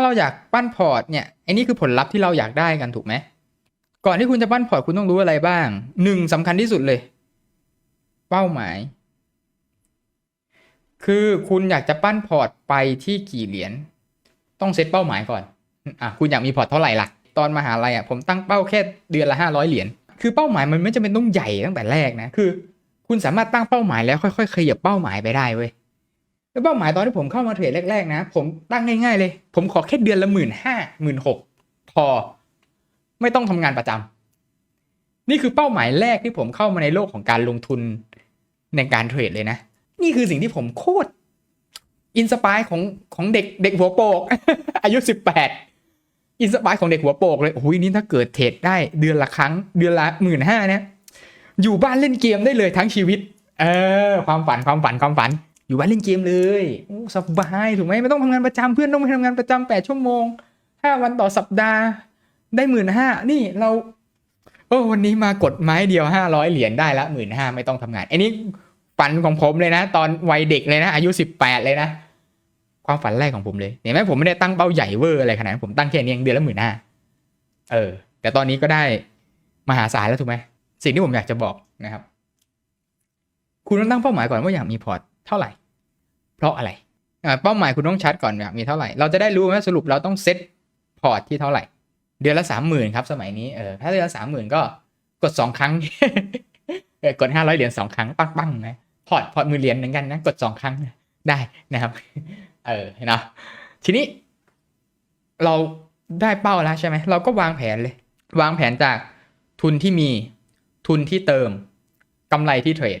าเราอยากปั้นพอร์ตเนี่ยไอ้นี่คือผลลัพธ์ที่เราอยากได้กันถูกไหมก่อนที่คุณจะปั้นพอร์ตคุณต้องรู้อะไรบ้างหนึ่งสำคัญที่สุดเลย เป้าหมาย คือคุณอยากจะปั้นพอร์ตไปที่กี่เหรียญต้องเซตเป้าหมายก่อนอะคุณอยากมีพอร์ตเท่าไหร่ล่ะ ตอนมหาลัยอะผมตั้งเป้าแค่เดือนละห้าร้อยเหรียญคือเป้าหมายมันไม่จำเป็นต้องใหญ่ตั้งแต่แรกนะคือ คุณสามารถตั้งเป้าหมายแล้วค่อยๆขยับเป้าหมายไปได้เว้ย แล้วเป้าหมายตอนที่ผมเข้ามาเทรดแรกๆนะ ผมตั้งง่ายๆเลย ผมขอแค่เดือนละหมื่นห้าหมื่นหกพอ ไม่ต้องทำงานประจำนี่คือเป้าหมายแรกที่ผมเข้ามาในโลกของการลงทุนในการเทรดเลยนะ นี่คือสิ่งที่ผมโคตรอินสปายของของเด็กเด็กหัวโปก อายุสิบแปดอินสปายของเด็กหัวโปกเลยโอ้ยนี่ถ้าเกิดเทรดได้เดือนละครั้ง เดือนละหมื่นห้าเนี่ยอยู่บ้านเล่นเกมได้เลยทั้งชีวิต เออ ความฝันความฝันความฝัน อยู่บ้านเล่นเกมเลยโอ้สบายถูกไหมไม่ต้องทำงานประจำเพื่อนต้องไปทำงานประจำแปดชั่วโมงห้าวันต่อสัปดาห์ ได้หมื่นห้านี่เราโอ้วันนี้มากดไม้เดียวห้าร้อยเหรียญได้ละหมื่นห้าไม่ต้องทำงานอันนี้ฝันของผมเลยนะ ตอนวัยเด็กเลยนะ อายุสิบแปดเลยนะ ความฝันแรกของผมเลยเห็นไหมผมไม่ได้ตั้งเป้าใหญ่เวอร์อะไรขนาดผมตั้งแค่นี้เองเดือนละหมื่นห้าเออ แต่ตอนนี้ก็ได้มหาศาลแล้วถูกไหมสิ่งที่ผมอยากจะบอกนะครับ คุณต้องตั้งเป้าหมายก่อนว่าอยากมีพอร์ตเท่าไหร่ เพราะอะไรเป้าหมายคุณต้องชัดก่อนอยากมีเท่าไหร่ เราจะได้รู้ว่าสรุปเราต้องเซ็ตพอร์ตที่เท่าไหร่ เดือนละสามหมื่นครับสมัยนี้เออถ้าเดือนละสามหมื่นก็กดสองครั้งกดห้าร้อยเหรียญสองครั้งปังปังนะพอร์ตพอร์ตมือเหรียญเหมือนกันนะกดสองครั้งได้นะครับเออนะทีนี้ เราได้เป้าแล้วใช่ไหมเราก็วางแผนเลย วางแผนจากทุนที่มีทุนที่เติมกำไรที่เทรด